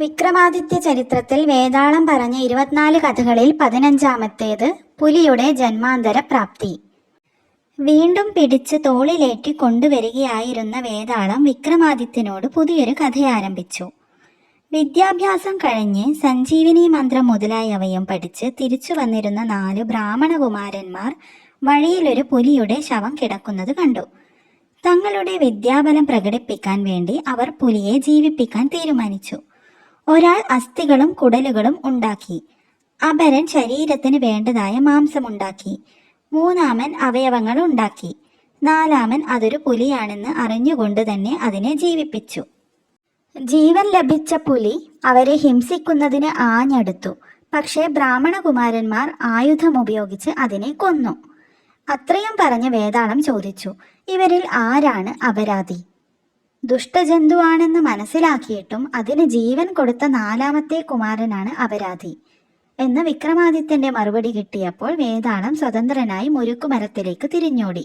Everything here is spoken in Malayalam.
വിക്രമാദിത്യ ചരിത്രത്തിൽ വേതാളം പറഞ്ഞ ഇരുപത്തിനാല് കഥകളിൽ പതിനഞ്ചാമത്തേത് പുലിയുടെ ജന്മാന്തര പ്രാപ്തി. വീണ്ടും പിടിച്ച് തോളിലേറ്റി കൊണ്ടുവരികയായിരുന്ന വേതാളം വിക്രമാദിത്യനോട് പുതിയൊരു കഥ ആരംഭിച്ചു. വിദ്യാഭ്യാസം കഴിഞ്ഞ് സഞ്ജീവിനി മന്ത്രം മുതലായവയും പഠിച്ച് തിരിച്ചു വന്നിരുന്ന നാല് ബ്രാഹ്മണകുമാരന്മാർ വഴിയിലൊരു പുലിയുടെ ശവം കിടക്കുന്നത് കണ്ടു. തങ്ങളുടെ വിദ്യാബലം പ്രകടിപ്പിക്കാൻ വേണ്ടി അവർ പുലിയെ ജീവിപ്പിക്കാൻ തീരുമാനിച്ചു. ഒരാൾ അസ്ഥികളും കുടലുകളും ഉണ്ടാക്കി. അപരൻ ശരീരത്തിന് വേണ്ടതായ മാംസമുണ്ടാക്കി മൂന്നാമൻ അവയവങ്ങൾ ഉണ്ടാക്കി. നാലാമൻ അതൊരു പുലിയാണെന്ന് അറിഞ്ഞുകൊണ്ട് തന്നെ അതിനെ ജീവിപ്പിച്ചു. ജീവൻ ലഭിച്ച പുലി അവരെ ഹിംസിക്കുന്നതിന് ആഞ്ഞെടുത്തു. പക്ഷേ ബ്രാഹ്മണകുമാരന്മാർ ആയുധം ഉപയോഗിച്ച് അതിനെ കൊന്നു. അത്രയും പറഞ്ഞ് വേതാളം ചോദിച്ചു. ഇവരിൽ ആരാണ് അപരാധി? ദുഷ്ടജന്തുവാണെന്ന് മനസ്സിലാക്കിയിട്ടും അതിന് ജീവൻ കൊടുത്ത നാലാമത്തെ കുമാരനാണ് അപരാധി. എന്ന് വിക്രമാദിത്യന്റെ മറുപടി കിട്ടിയപ്പോൾ വേതാളം സ്വതന്ത്രനായി മുരുക്കുമരത്തിലേക്ക് തിരിഞ്ഞോടി.